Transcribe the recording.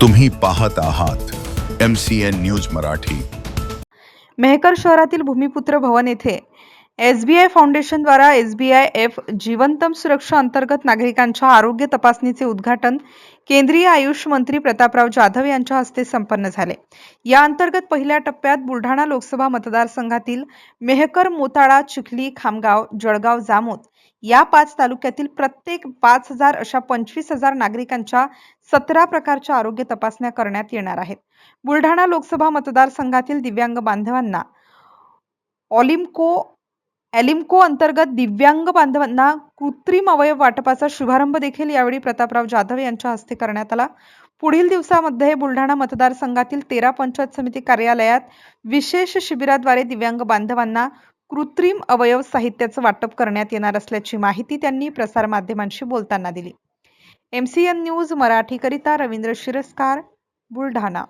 तुम्ही पाहत आहात M C N news Marathi. Mehkar शहरातील भूमिपुत्र भवन येथे एस बी आय फाउंडेशनद्वारा एस बी आय एफ जीवंतम सुरक्षा अंतर्गत नागरिकांच्या आरोग्य तपासणीचे उद्घाटन केंद्रीय आयुष मंत्री प्रतापराव जाधव यांच्या हस्ते संपन्न झाले. या अंतर्गत पहिल्या टप्प्यात बुलढाणा लोकसभा मतदारसंघातील मेहकर मोताळा चिखली खामगाव जळगाव जामोद या पाच तालुक्यातील प्रत्येक पाच हजार अशा पंचवीस हजार नागरिकांच्या सतरा प्रकारच्या आरोग्य तपासण्या करण्यात येणार आहेत. बुलढाणा लोकसभा मतदारसंघातील दिव्यांग बांधवांना ऑलिम्को एलिम्को अंतर्गत दिव्यांग बांधवांना कृत्रिम अवयव वाटपाचा शुभारंभ देखील यावेळी प्रतापराव जाधव यांच्या हस्ते करण्यात आला. पुढील दिवसामध्ये बुलढाणा मतदारसंघातील तेरा पंचायत समिती कार्यालयात विशेष शिबिराद्वारे दिव्यांग बांधवांना कृत्रिम अवयव साहित्याचं वाटप करण्यात येणार असल्याची माहिती त्यांनी प्रसारमाध्यमांशी बोलताना दिली. एम सी एन न्यूज मराठीकरिता रवींद्र शिरस्कार बुलढाणा.